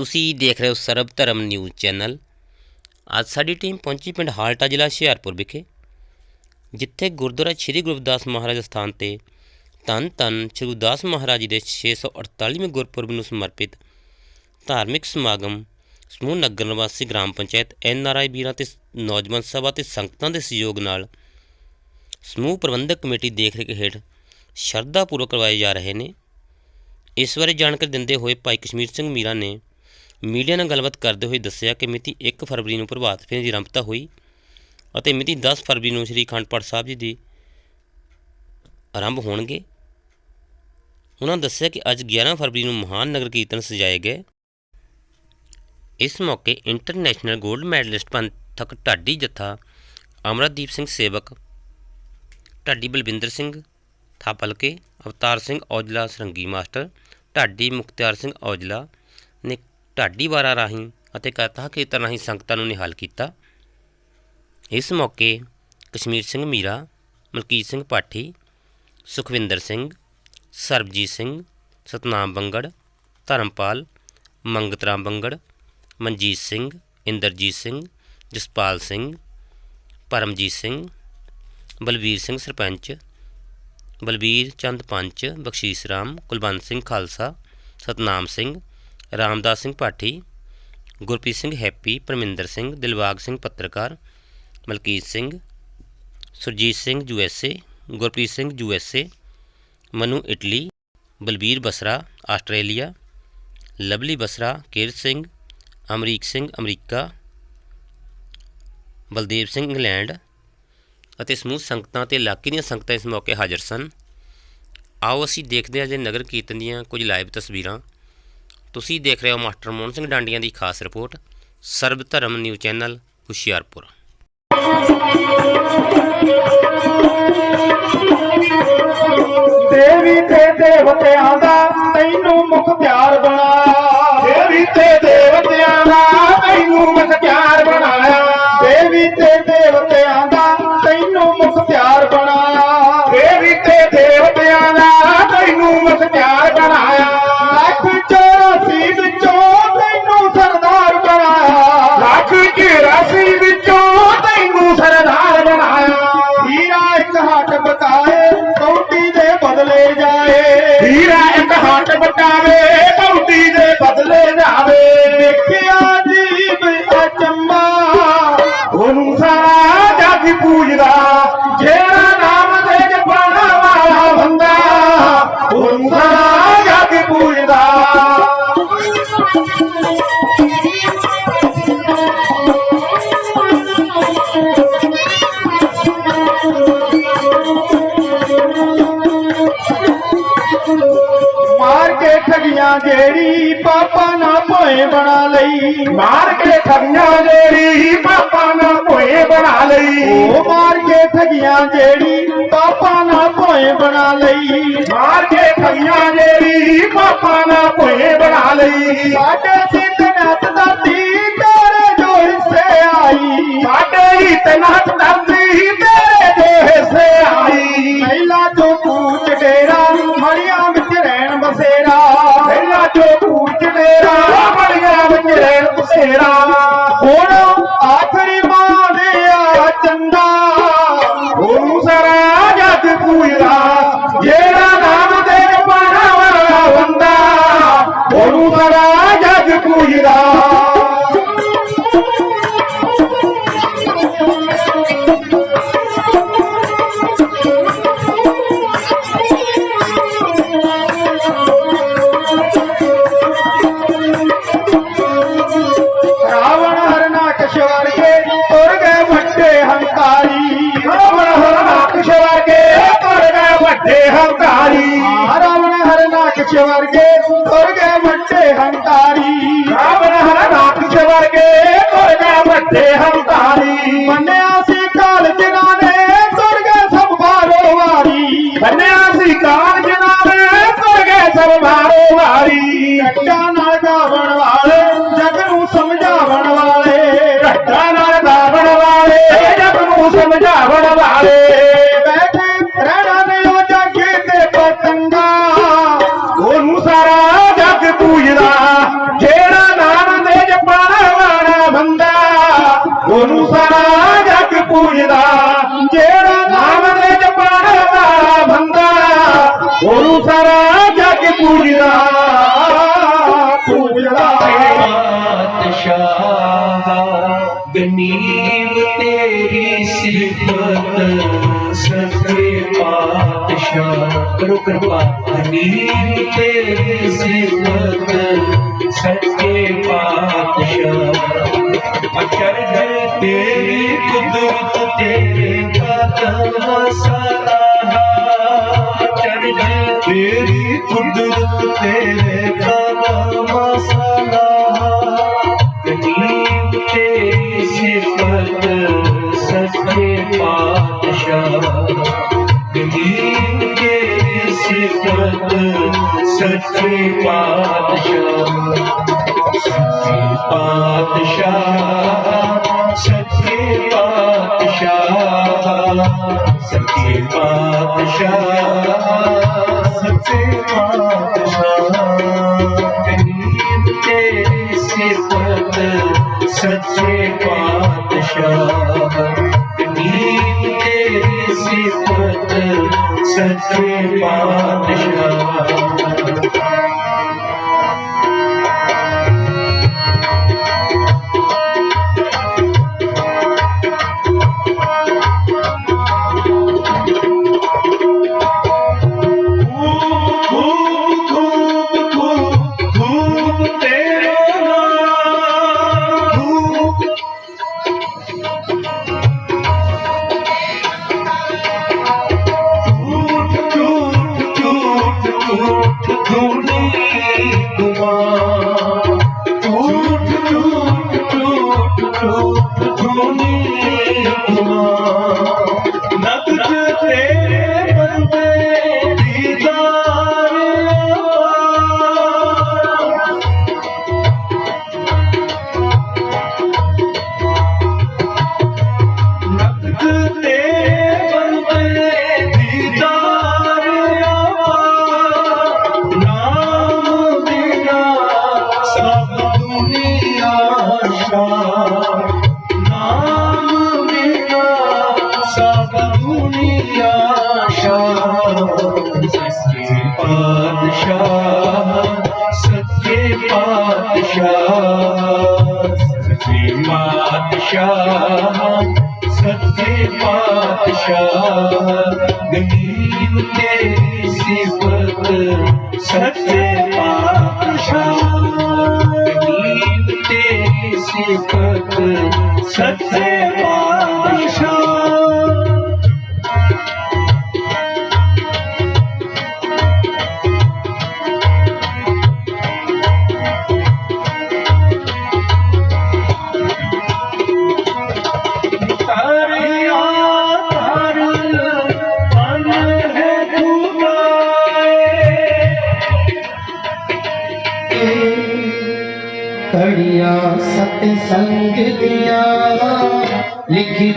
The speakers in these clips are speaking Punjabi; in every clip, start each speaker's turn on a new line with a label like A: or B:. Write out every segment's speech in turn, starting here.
A: ਤੁਸੀਂ ਦੇਖ ਰਹੇ ਹੋ ਸਰਬ ਧਰਮ ਨਿਊਜ਼ ਚੈਨਲ। ਅੱਜ ਸਾਡੀ ਟੀਮ ਪਹੁੰਚੀ ਪਿੰਡ ਹਾਲਟਾ ਜ਼ਿਲ੍ਹਾ ਹੁਸ਼ਿਆਰਪੁਰ ਵਿਖੇ, ਜਿੱਥੇ ਗੁਰਦੁਆਰਾ ਸ੍ਰੀ ਗੁਰਦਾਸ ਮਹਾਰਾਜ ਸਥਾਨ ਤੇ ਧੰਨ ਧੰਨ ਸ੍ਰੀ ਗੁਰਦਾਸ ਮਹਾਰਾਜ ਜੀ ਦੇ 648ਵੇਂ ਗੁਰਪੁਰਬ ਨੂੰ ਸਮਰਪਿਤ ਧਾਰਮਿਕ ਸਮਾਗਮ ਸਮੂਹ ਨਗਰ ਨਿਵਾਸੀ ਗ੍ਰਾਮ ਪੰਚਾਇਤ ਐਨ ਆਰ ਆਈ ਵੀਰਾਂ ਤੇ ਨੌਜਵਾਨ ਸਭਾ ਤੇ ਸੰਗਤਾਂ ਦੇ ਸਹਿਯੋਗ ਨਾਲ ਸਮੂਹ ਪ੍ਰਬੰਧਕ ਕਮੇਟੀ ਦੇਖ ਰੇਖ ਹੇਠ ਸ਼ਰਧਾ ਪੂਰਵਕ ਕਰਵਾਏ ਜਾ ਰਹੇ ਨੇ। ਇਸ ਬਾਰੇ ਜਾਣਕਾਰੀ ਦਿੰਦੇ ਹੋਏ ਭਾਈ ਕਸ਼ਮੀਰ ਸਿੰਘ ਮੀਰਾ ਨੇ ਮੀਡੀਆ ਨਾਲ ਗੱਲਬਾਤ ਕਰਦੇ ਹੋਏ ਦੱਸਿਆ ਕਿ ਮਿਤੀ 1 ਫਰਵਰੀ ਨੂੰ ਪ੍ਰਭਾਤ ਫੇਰੀ ਦੀ ਆਰੰਭਤਾ ਹੋਈ ਅਤੇ ਮਿਤੀ 10 ਫਰਵਰੀ ਨੂੰ ਸ੍ਰੀ ਅਖੰਡ ਪਾਠ ਸਾਹਿਬ ਜੀ ਦੀ ਆਰੰਭ ਹੋਣਗੇ। ਉਹਨਾਂ ਦੱਸਿਆ ਕਿ ਅੱਜ 11 ਫਰਵਰੀ ਨੂੰ ਮਹਾਨ ਨਗਰ ਕੀਰਤਨ ਸਜਾਏ ਗਏ। ਇਸ ਮੌਕੇ ਇੰਟਰਨੈਸ਼ਨਲ 골ਡ ਮੈਡਲਿਸਟ ਪੰਥਕ ਢਾਡੀ ਜਥਾ, ਅਮਰਦੀਪ ਸਿੰਘ ਸੇਵਕ, ਢਾਡੀ ਬਲਵਿੰਦਰ ਸਿੰਘ ਥਾਪਲਕੇ, ਅਵਤਾਰ ਸਿੰਘ ਔਜਲਾ, ਸਰੰਗੀ ਮਾਸਟਰ, ਢਾਡੀ ਮੁਖਤਿਆਰ ਸਿੰਘ ਔਜਲਾ ਨੇ ਢਾਡੀ ਵਾਰਾਂ ਰਾਹੀਂ ਅਤੇ ਕਥਾ ਕੀਰਤਨ ਰਾਹੀਂ ਸੰਗਤਾਂ ਨੂੰ ਨਿਹਾਲ ਕੀਤਾ। ਇਸ ਮੌਕੇ ਕਸ਼ਮੀਰ ਸਿੰਘ ਮੀਰਾ, ਮਲਕੀਤ ਸਿੰਘ ਪਾਠੀ, ਸੁਖਵਿੰਦਰ ਸਿੰਘ, ਸਰਬਜੀਤ ਸਿੰਘ, ਸਤਨਾਮ ਬੰਗੜ, ਧਰਮਪਾਲ ਮੰਗਤਰਾਮ ਬੰਗੜ, ਮਨਜੀਤ ਸਿੰਘ, ਇੰਦਰਜੀਤ ਸਿੰਘ, ਜਸਪਾਲ ਸਿੰਘ, ਪਰਮਜੀਤ ਸਿੰਘ, ਬਲਬੀਰ ਸਿੰਘ ਸਰਪੰਚ, ਬਲਬੀਰ ਚੰਦ ਪੰਚ, ਬਖਸ਼ੀਸ਼ ਰਾਮ, ਕੁਲਵੰਤ ਸਿੰਘ ਖਾਲਸਾ, ਸਤਨਾਮ ਸਿੰਘ ਰਾਮਦਾਸ ਸਿੰਘ ਪਾਠੀ, ਗੁਰਪ੍ਰੀਤ ਸਿੰਘ ਹੈਪੀ, ਪਰਮਿੰਦਰ ਸਿੰਘ, ਦਿਲਬਾਗ ਸਿੰਘ ਪੱਤਰਕਾਰ, Malkit Singh, Surjit Singh U S A, Gurpreet Singh U S A, Manu Italy, Balbir Basra, Australia, Lovely Basra Kirat Singh, Amrik Singh America, Baldev Singh England ਅਤੇ ਸਮੂਹ ਸੰਗਤਾਂ ਤੇ ਇਲਾਕੇ ਦੀਆਂ ਸੰਗਤਾਂ ਇਸ ਮੌਕੇ ਹਾਜ਼ਰ ਸਨ। ਆਓ ਅਸੀਂ ਦੇਖਦੇ ਹਾਂ ਜੇ ਨਗਰ ਕੀਰਤਨ ਦੀਆਂ ਕੁਝ ਲਾਈਵ ਤਸਵੀਰਾਂ ਤੁਸੀਂ ਦੇਖ ਰਹੇ ਹੋ ਮਾਸਟਰ ਮੋਹਨ ਸਿੰਘ ਡਾਂਡੀਆਂ ਦੀ ਖਾਸ ਰਿਪੋਰਟ ਸਰਬ ਧਰਮ ਨਿਊਜ਼ ਚੈਨਲ ਹੁਸ਼ਿਆਰਪੁਰ।
B: ਦੇਵੀ ਤੇ ਦੇਵਤਿਆਂ ਦਾ ਤੈਨੂੰ ਮੁਖਤਿਆਰ ਬਣਾਇਆ ਦੇਵੀ ਤੇ ਜਾਏ। ਹੀਰਾ ਇੱਕ ਹੱਥ ਬਤਾਵੇ ਜਿਹੜੀ ਪਾਪਾ ਨਾ ਭੋਏ ਬਣਾ ਲਈ। ਮਾਰ ਕੇ ਠਗੀਆਂ ਜਿਹੜੀ ਪਾਪਾ ਨਾ ਭੋਏ ਬਣਾ ਲਈ। ਉਹ ਮਾਰ ਕੇ ਠਗੀਆਂ ਜਿਹੜੀ ਪਾਪਾ ਨਾ ਭੋਏ ਬਣਾ ਲਈ। ਮਾਰ ਕੇ ਠਗੀਆਂ ਜਿਹੜੀ ਪਾਪਾ ਨਾ ਭੋਏ ਬਣਾ ਲਈ। ਸਾਡੇ ਸਿੱਧਨਾਥ ਦਾਤੀ ਤੇਰੇ ਜੋ ਹਿੱਸੇ ਆਈ। ਸਾਡੇ ਹੀ ਤਨਾਤ ਜੱਗ ਵਾਰੀ ਰੱਟਾ ਨਾਲ ਗਾਵਣ ਵਾਲੇ, ਜਗ ਨੂੰ ਸਮਝਾਵਣ ਵਾਲੇ, ਰੱਟਾ ਨਾਲ ਗਾਵਣ ਵਾਲੇ ਜਗ ਨੂੰ ਸਮਝਾਵਣ ਵਾਲੇ। ਬੈਠੇ ਰਹਿਣਾ ਨੇ ਉਹ ਜਾਗੇ ਤੇ ਪਤੰਗਾ, ਉਹਨੂੰ ਸਾਰਾ ਜਗ ਪੂਜਦਾ। ਜਿਹੜਾ ਨਾਮ ਦੇ ਜਪਣ ਵਾਲਾ ਬੰਦਾ, ਉਹਨੂੰ ਸਾਰਾ ਜਗ ਪੂਜਦਾ। ਜਿਹੜਾ ਨਾਮ
C: ਦੇ ਜਪਣ ਵਾਲਾ ਬੰਦਾ, ਉਹਨੂੰ ਸਾਰਾ ਪੂਜਦਾ ਏ ਪਾਤਸ਼ਾਹ ਗਨੀਮ ਤੇਰੀ ਸਿਫਤ ਸੱਚੇ ਪਾਤਸ਼ਾਹ ਕਰੋ ਕਿਰਪਾ ਗਨੀਮ ਕੁਦਰਤ ਤੇਰੇ ਕਦਮ ਸਲਾਹਾ ਕਦੀਮ ਤੇਰੀ ਸਿਫਤ ਸੱਚੇ ਪਾਤਸ਼ਾਹ ਕਦੀਮ ਤੇਰੀ ਸਿਫਤ ਸੱਚੇ ਪਾਤਸ਼ਾਹ ਸੱਚੇ ਪਾਤਸ਼ਾਹ ਸੱਚੇ ਪਾਤਸ਼ਾਹ ਸੱਚੇ ਪਾਤਸ਼ਾਹ ਸੱਚੇ ਪਾਤਸ਼ਾਹ। ਕਰੀਮ ਤੇਰੀ ਸਿਫਤ ਸੱਚੇ ਪਾਤਸ਼ਾਹ। ਕਰੀਮ ਤੇਰੀ ਸਿਫਤ ਸੱਚੇ ਪਾਤਸ਼ਾਹ।
B: Oh, ਪਾਤਸ਼ਾਹ ਸੱਚੇ ਪਾਤਸ਼ਾਹ ਗਨੀਮ ਤੇਰੀ ਸਿਫਤ ਸੱਚੇ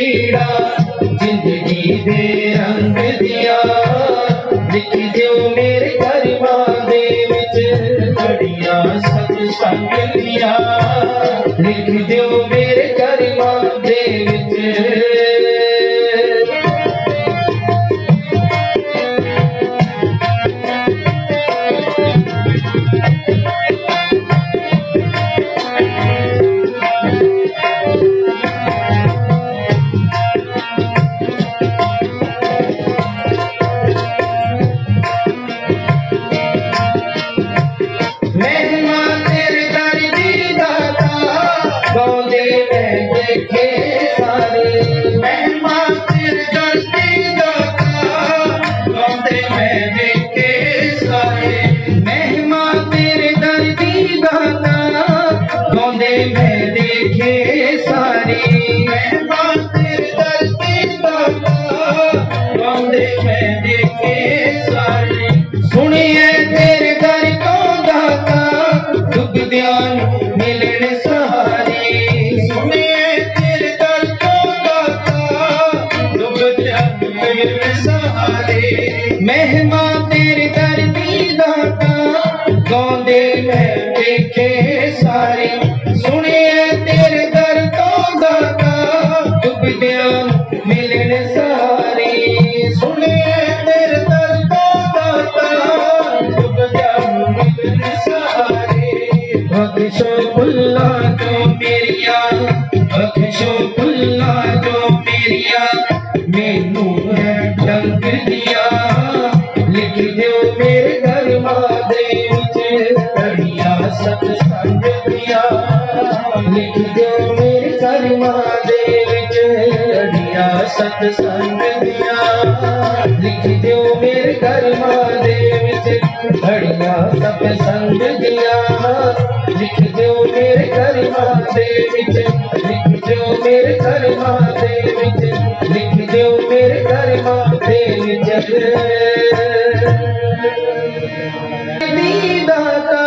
D: ਤੰਗੇ ਨੇ ਪੀੜਾ ਜ਼ਿੰਦਗੀ ਦੇ ਰੰਗ ਦੀਆਂ ਲਿਖ ਦਿਓ ਮੇਰੇ ਕਰਮਾਂ ਦੇ ਵਿੱਚ ਘੜੀਆਂ ਸਤ ਸੰਗ ਦੀਆਂ ਸਹਾਰੇ ਬਖਸ਼ੋ ਭੁੱਲਾ ਜੋ ਮੇਰੀਆਂ ਬਖਸ਼ੋ ਭੁੱਲਾ ਜੋ ਮੇਰੀਆਂ ਮੈਨੂੰ ਹੈ ਡੰਗ ਦੀਆਂ ਲਿਖ ਦਿਓ ਮੇਰੇ ਕਰਮਾਂ ਦੇ ਵਿੱਚ ਕੜੀਆਂ ਸਤ ਸੰਗ ਦੀਆਂ ਲਿਖ ਦਿਓ ਮੇਰੇ ਕਰਮਾਂ ਦੇ ਵਿੱਚ ਕੜੀਆਂ ਸਤ ਸੰਗ ਦੀਆਂ ਲਿਖ ਦਿਓ ਮੇਰੇ ਕਰਮਾਂ ਦੇ ਵਿੱਚ ਘੜੀਆਂ ਸਤ ਸੰਗ ਦੀਆਂ ਲਿਖ ਦਿਓ ਮੇਰੇ ਕਰਮਾਂ ਦੇ ਵਿੱਚ ਲਿਖ ਦਿਓ ਮੇਰੇ ਕਰਮਾਂ ਦੇ ਵਿੱਚ ਲਿਖ ਦਿਓ ਮੇਰੇ ਕਰਮਾਂ ਦੇ ਵਿੱਚ ਦੀ ਦਾਤਾ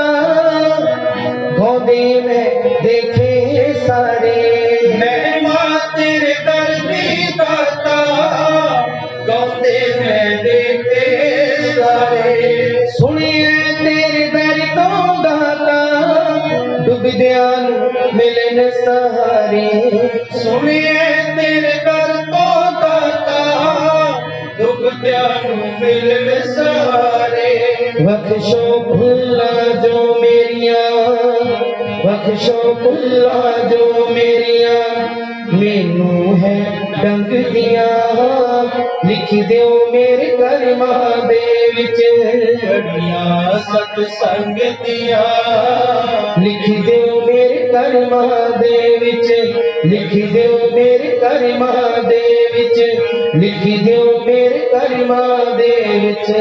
D: ਗੋਦੀ ਮੈਂ ਦੇਖੇ ਸਾਰੇ ਮਹਿਮਾ ਤੇਰੇ ਦਰ ਦੀ ਦਾਤਾ ਗਾਉਂਦੇ ਡੁੱਬਦਿਆਂ ਨੂੰ ਸਹਾਰੇ ਸੁਣੀਏ ਤੇਰੇ ਦਰ ਤੋਂ ਦਾਤਾ ਡੁੱਬਦਿਆਂ ਨੂੰ ਮਿਲਣ ਸਹਾਰੇ ਬਖਸ਼ੋ ਭੁੱਲਾਂ ਜੋ ਮੇਰੀਆਂ ਬਖਸ਼ੋ ਭੁੱਲਾਂ ਜੋ ਮੇਰੀਆਂ। ਮੈਨੂੰ ਹੈ ਡੰਗ ਦੀਆਂ ਲਿਖ ਦਿਓ ਮੇਰੇ ਕਰਮਾਂ ਦੇ ਵਿੱਚ ਅੜੀਆਂ ਸਤ ਸੰਗ ਲਿਖ ਦਿਓ ਮੇਰੇ ਕਰਮਾਂ ਦੇ ਵਿੱਚ, ਲਿਖ ਦਿਓ ਮੇਰੇ ਕਰਮਾਂ ਦੇ ਵਿੱਚ, ਲਿਖ ਦਿਓ ਮੇਰੇ ਕਰਮਾਂ ਦੇ ਵਿੱਚ।